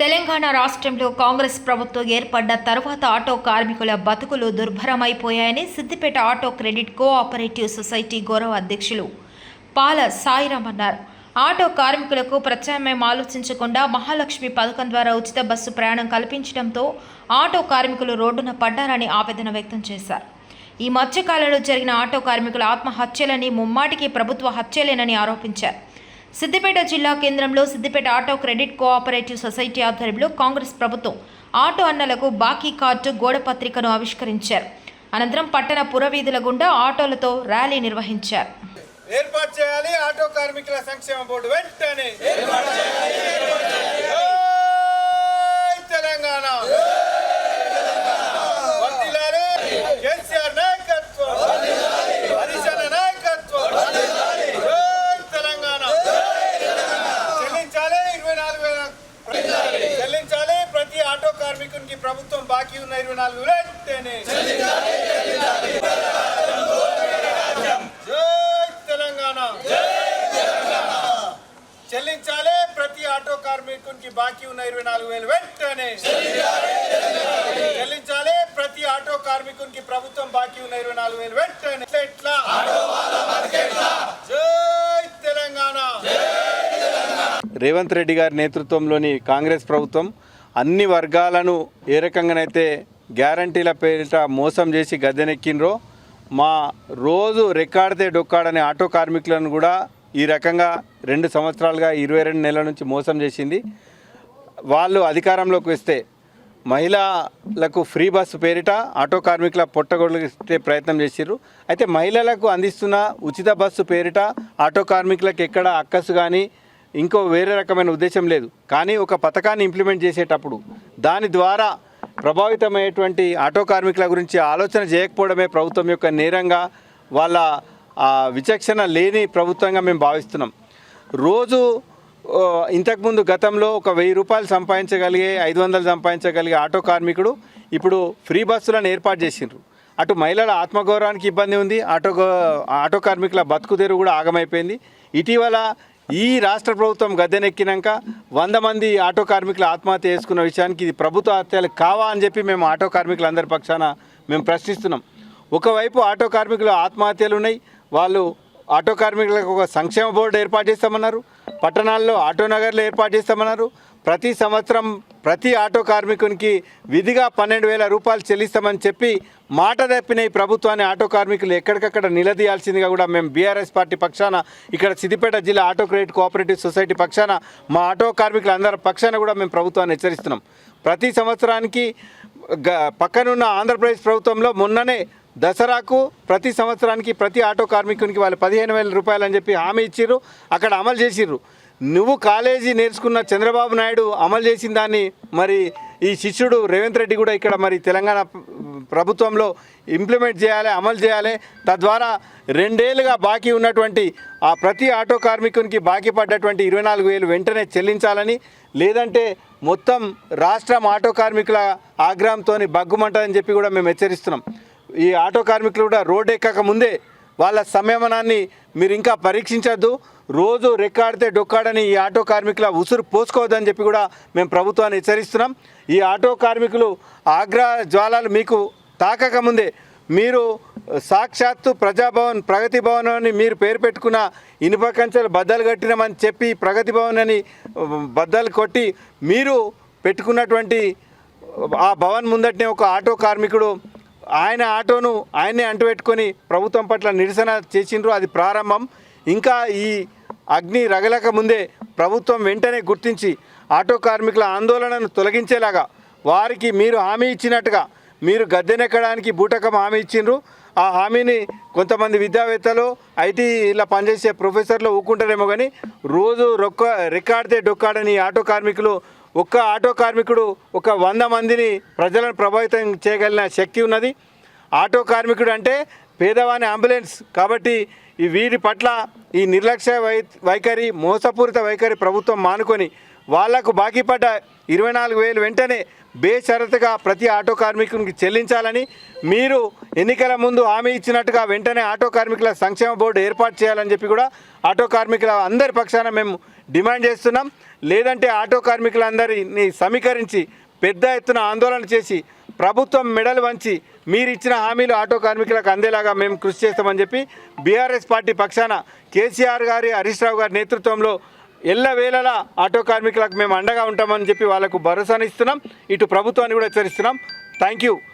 తెలంగాణ రాష్ట్రంలో కాంగ్రెస్ ప్రభుత్వం ఏర్పడ్డ తర్వాత ఆటో కార్మికుల బతుకులు దుర్భరమైపోయాయని Siddipet auto credit cooperative society గౌరవ అధ్యక్షులు పాల సాయిరామ్ అన్నారు. ఆటో కార్మికులకు ప్రత్యామ్నాయం ఆలోచించకుండా మహాలక్ష్మి పథకం ద్వారా ఉచిత బస్సు ప్రయాణం కల్పించడంతో ఆటో కార్మికులు రోడ్డున పడ్డారని ఆవేదన వ్యక్తం చేశారు. ఈ మధ్యకాలంలో జరిగిన ఆటో కార్మికుల ఆత్మహత్యలని ముమ్మాటికి ప్రభుత్వ హత్యలేనని ఆరోపించారు. సిద్దిపేట జిల్లా కేంద్రంలో Siddipet auto credit cooperative society ఆధ్వర్యంలో కాంగ్రెస్ ప్రభుత్వం ఆటో అన్నలకు బాకీ కార్డు గోడ పత్రికను ఆవిష్కరించారు. అనంతరం పట్టణ పురవీధుల గుండా ఆటోలతో ర్యాలీ నిర్వహించారు. ఏర్పాటు చేయాలి. ఆటో కార్మికుల సంక్షేమ బోర్డు వెంటనే తెలంగాణ వర్ధిల్లాలి. కేసీఆర్ నాయకత్వం హరీష్ అన్న నాయకత్వం జై తెలంగాణ చెల్లించాలి ఇరవై నాలుగు వేల చెల్లించాలి ప్రతి రైతునికి ప్రభుత్వం బాకీ ఉన్న ఇరవై నాలుగు వేలు తెలంగాణ. చెల్లించాలి ప్రతి ఆటో కార్మికునికి బాకీ ఉన్న ఇరవై నాలుగు వేలు వెంటనే. చెల్లించాలి ప్రతి ఆటో కార్మికునికి ప్రభుత్వం బాకీ ఉన్న ఇరవై నాలుగు వేలు వెంటనే. ఎట్లా? జై తెలంగాణ. రేవంత్ రెడ్డి గారి నేతృత్వంలోని కాంగ్రెస్ ప్రభుత్వం అన్ని వర్గాలను ఏ రకంగానైతే గ్యారంటీల పేరిట మోసం చేసి గద్దెనెక్కినరో మా రోజు రెక్కాడితే డొక్కాడనే ఆటో కార్మికులను కూడా ఈ రకంగా రెండు సంవత్సరాలుగా ఇరవై రెండు నెలల నుంచి మోసం చేసింది. వాళ్ళు అధికారంలోకి వస్తే మహిళలకు ఫ్రీ బస్సు పేరిట ఆటో కార్మికుల పొట్టగొడితే ప్రయత్నం చేసిర్రు. అయితే మహిళలకు అందిస్తున్న ఉచిత బస్సు పేరిట ఆటో కార్మికులకు ఎక్కడ అక్కసు కానీ ఇంకో వేరే రకమైన ఉద్దేశం లేదు. కానీ ఒక పథకాన్ని ఇంప్లిమెంట్ చేసేటప్పుడు దాని ద్వారా ప్రభావితమయ్యేటువంటి ఆటో కార్మికుల గురించి ఆలోచన చేయకపోవడమే ప్రభుత్వం యొక్క నేరంగా వాళ్ళ విచక్షణ లేని ప్రభుత్వంగా మేము భావిస్తున్నాం. రోజు ఇంతకుముందు గతంలో ఒక వెయ్యి రూపాయలు సంపాదించగలిగే ఐదు వందలు సంపాదించగలిగే ఆటో కార్మికుడు ఇప్పుడు ఫ్రీ బస్సులను ఏర్పాటు చేసిండ్రు. అటు మహిళల ఆత్మగౌరవానికి ఇబ్బంది ఉంది ఆటో ఆటో కార్మికుల బతుకు తెరువు కూడా ఆగమైపోయింది. ఇటీవల ఈ రాష్ట్ర ప్రభుత్వం గద్దెనెక్కినాక వంద మంది ఆటో కార్మికులు ఆత్మహత్య చేసుకున్న విషయానికి ఇది ప్రభుత్వ హత్యలు కావా అని చెప్పి మేము ఆటో కార్మికులందరి పక్షాన మేము ప్రశ్నిస్తున్నాం. ఒకవైపు ఆటో కార్మికులు ఆత్మహత్యలు ఉన్నాయి. వాళ్ళు ఆటో కార్మికులకు ఒక సంక్షేమ బోర్డు ఏర్పాటు చేస్తామన్నారు. పట్టణాల్లో ఆటో నగర్లు ఏర్పాటు చేస్తామన్నారు. ప్రతి సంవత్సరం ప్రతి ఆటో కార్మికునికి విధిగా పన్నెండు వేల రూపాయలు చెల్లిస్తామని చెప్పి మాట తప్పిన ఈ ప్రభుత్వాన్ని ఆటో కార్మికులు ఎక్కడికక్కడ నిలదీయాల్సిందిగా కూడా మేము బీఆర్ఎస్ పార్టీ పక్షాన ఇక్కడ సిద్దిపేట జిల్లా ఆటో క్రెడిట్ కోఆపరేటివ్ సొసైటీ పక్షాన మా ఆటో కార్మికులందరి పక్షాన కూడా మేము ప్రభుత్వాన్ని హెచ్చరిస్తున్నాం. ప్రతి సంవత్సరానికి గ- పక్కనున్న ఆంధ్రప్రదేశ్ ప్రభుత్వంలో మొన్ననే దసరాకు ప్రతి సంవత్సరానికి ప్రతి ఆటో కార్మికునికి వాళ్ళు పదిహేను వేల రూపాయలు అని చెప్పి హామీ ఇచ్చిర్రు అక్కడ అమలు చేసిర్రు. నువ్వు కాలేజీ నేర్చుకున్న చంద్రబాబు నాయుడు అమలు చేసిన దాన్ని మరి ఈ శిష్యుడు రేవంత్ రెడ్డి కూడా ఇక్కడ మరి తెలంగాణ ప్రభుత్వంలో ఇంప్లిమెంట్ చేయాలి అమలు చేయాలి. తద్వారా రెండేళ్ళుగా బాకీ ఉన్నటువంటి ఆ ప్రతి ఆటో కార్మికునికి బాకీ పడ్డటువంటి ఇరవై నాలుగు వేలు వెంటనే చెల్లించాలని లేదంటే మొత్తం రాష్ట్రం ఆటో కార్మికుల ఆగ్రహంతో బగ్గుమంటారని చెప్పి కూడా మేము హెచ్చరిస్తున్నాం. ఈ ఆటో కార్మికులు కూడా రోడ్డు ఎక్కక ముందే వాళ్ళ సంయమనాన్ని మీరు ఇంకా పరీక్షించద్దు. రోజు రెక్కాడితే డొక్కాడని ఈ ఆటో కార్మికుల ఉసురు పోసుకోవద్దని చెప్పి కూడా మేము ప్రభుత్వాన్ని హెచ్చరిస్తున్నాం. ఈ ఆటో కార్మికులు ఆగ్రహ జ్వాలాలు మీకు తాకకముందే మీరు సాక్షాత్తు ప్రజాభవన్ ప్రగతి భవన్ అని మీరు పేరు పెట్టుకున్న ఇనుప కంచెలు బద్దలు కట్టినామని చెప్పి ప్రగతి భవన్ అని బద్దలు కొట్టి మీరు పెట్టుకున్నటువంటి ఆ భవన్ ముందటనే ఒక ఆటో కార్మికుడు ఆయన ఆటోను ఆయనే అంటుపెట్టుకొని ప్రభుత్వం పట్ల నిరసన చేసిండ్రు. అది ప్రారంభం. ఇంకా ఈ అగ్ని రగలక ముందే ప్రభుత్వం వెంటనే గుర్తించి ఆటో కార్మికుల ఆందోళనను తొలగించేలాగా వారికి మీరు హామీ ఇచ్చినట్టుగా మీరు గద్దెనెక్కడానికి బూటకం హామీ ఇచ్చిండ్రు. ఆ హామీని కొంతమంది విద్యావేత్తలు ఐటీలో పనిచేసే ప్రొఫెసర్లు ఊకుంటారేమో కానీ రోజు రొక్క రెక్కాడితే డొక్కాడని ఆటో కార్మికులు ఒక్క ఆటో కార్మికుడు ఒక వంద మందిని ప్రజలను ప్రభావితం చేయగలిగిన శక్తి ఉన్నది. ఆటో కార్మికుడు అంటే పేదవాని అంబులెన్స్ కాబట్టి ఈ వీరి పట్ల ఈ నిర్లక్ష్య వై వైఖరి మోసపూరిత వైఖరి ప్రభుత్వం మానుకొని వాళ్ళకు బాకీ పడ్డ ఇరవై నాలుగు వేలు వెంటనే బేషరతుగా ప్రతి ఆటో కార్మికునికి చెల్లించాలని మీరు ఎన్నికల ముందు హామీ ఇచ్చినట్టుగా వెంటనే ఆటో కార్మికుల సంక్షేమ బోర్డు ఏర్పాటు చేయాలని చెప్పి కూడా ఆటో కార్మికుల అందరి పక్షాన మేము డిమాండ్ చేస్తున్నాం. లేదంటే ఆటో కార్మికులందరినీ సమీకరించి పెద్ద ఎత్తున ఆందోళన చేసి ప్రభుత్వం మెడలు వంచి మీరు ఇచ్చిన హామీలు ఆటో కార్మికులకు అందేలాగా మేము కృషి చేస్తామని చెప్పి బీఆర్ఎస్ పార్టీ పక్షాన కేసీఆర్ గారి హరీష్ రావు గారి నేతృత్వంలో ఎల్లవేళలా ఆటో కార్మికులకు మేము అండగా ఉంటామని చెప్పి వాళ్ళకు భరోసానిస్తున్నాం. ఇటు ప్రభుత్వాన్ని కూడా హెచ్చరిస్తున్నాం. Thank you